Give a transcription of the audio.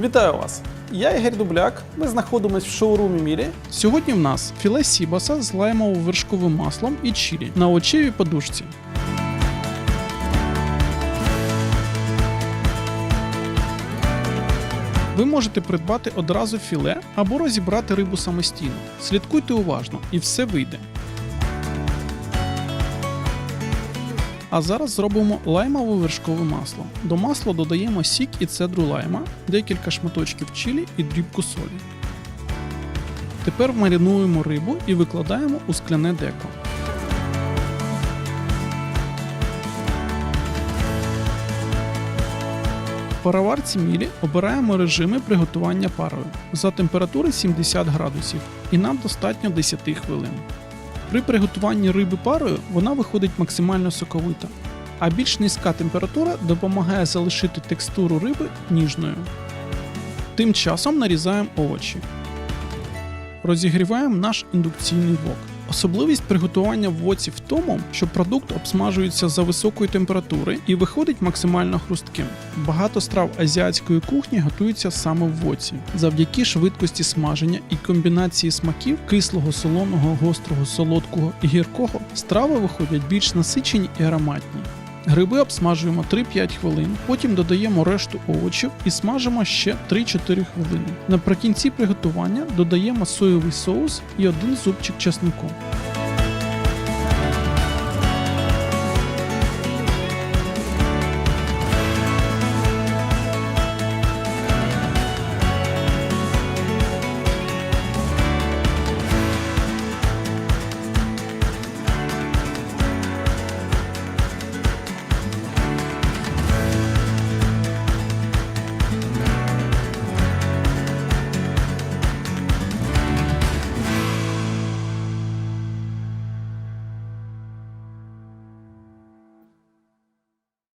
Вітаю вас! Я Ігор Дубляк. Ми знаходимося в шоурумі Мірі. Сьогодні в нас філе сібаса з лаймово-вершковим маслом і чилі на овочевій подушці. Ви можете придбати одразу філе або розібрати рибу самостійно. Слідкуйте уважно і все вийде. А зараз зробимо лаймове вершкове масло. До масла додаємо сік і цедру лайма, декілька шматочків чилі і дрібку солі. Тепер маринуємо рибу і викладаємо у скляне деко. В пароварці мілі обираємо режими приготування парою за температури 70 градусів і нам достатньо 10 хвилин. При приготуванні риби парою вона виходить максимально соковита, а більш низька температура допомагає залишити текстуру риби ніжною. Тим часом нарізаємо овочі. Розігріваємо наш індукційний вок. Особливість приготування в воці в тому, що продукт обсмажується за високої температури і виходить максимально хрустким. Багато страв азіатської кухні готуються саме в воці. Завдяки швидкості смаження і комбінації смаків кислого, солоного, гострого, солодкого і гіркого страви виходять більш насичені і ароматні. Гриби обсмажуємо 3-5 хвилин, потім додаємо решту овочів і смажимо ще 3-4 хвилини. Наприкінці приготування додаємо соєвий соус і один зубчик чеснику.